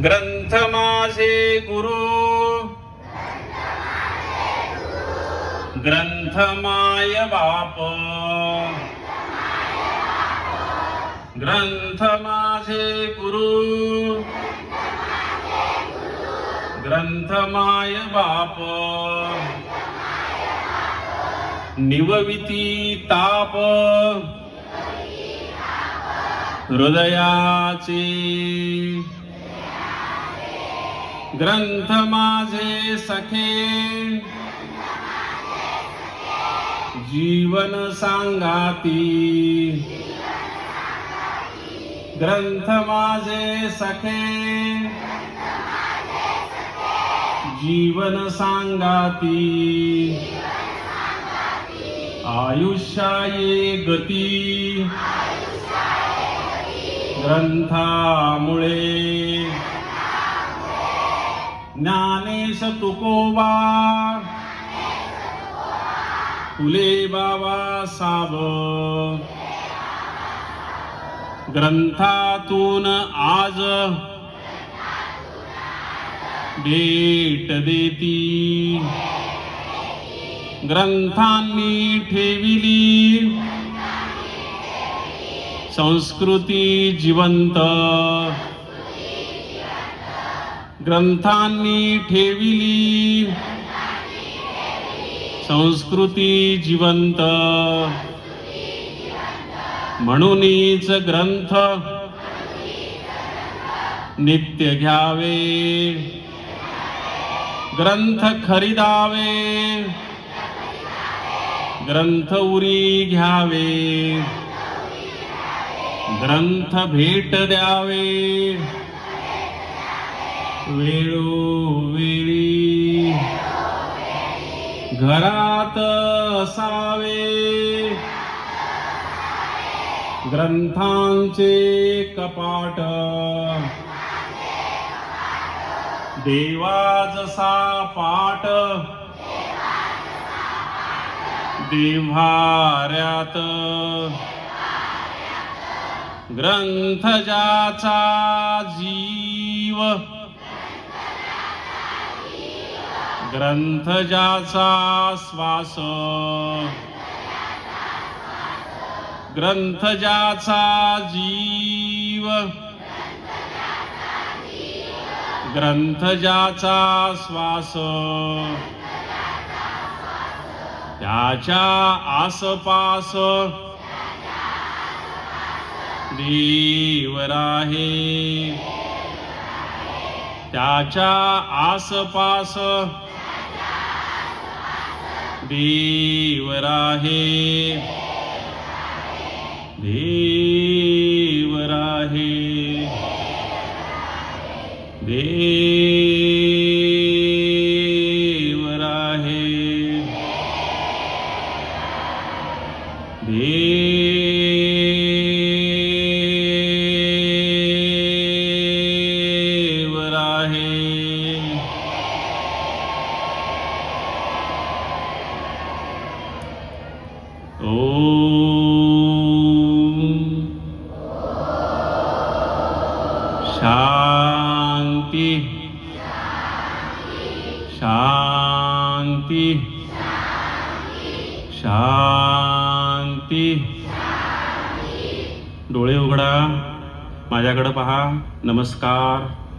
ग्रंथ माझे गुरु। ग्रंथ माय बाप। ग्रंथ माझे गुरु। ग्रंथ माय बाप। निवविती ताप। हृदयाचे ग्रंथ माझे सखे। जीवन सांगाती। ग्रंथ माझे सखे। जीवन सांगाती। आयुष्याये गती। ग्रंथामुळे। ज्ञानेश तुकोबा। फुले बाबा साब। ग्रंथातून आज भेट देती। ग्रंथांनी ठेविली। संस्कृती जिवंत। ग्रंथांनी ठेविली. संस्कृती जिवंत. म्हणूनच ग्रंथ नित्य घ्यावे. ग्रंथ खरीदावे. ग्रंथ उरी घ्यावे. ग्रंथ भेट द्यावे. वेळोवेळी. घरात असावे. ग्रंथांचे कपाट. देवा जसा पाठ देव्हाऱ्यात. ग्रंथ ज्याचा जीव. ग्रंथ ज्याचा श्वास. ग्रंथ ज्याचा जीव. ग्रंथ ज्याचा श्वास. त्याच्या आसपास देवर आहे त्याच्या आसपास देवर आहे देवर आहे देवर शांती शांती शांती डोळे उघडा माझ्याकडे पहा नमस्कार.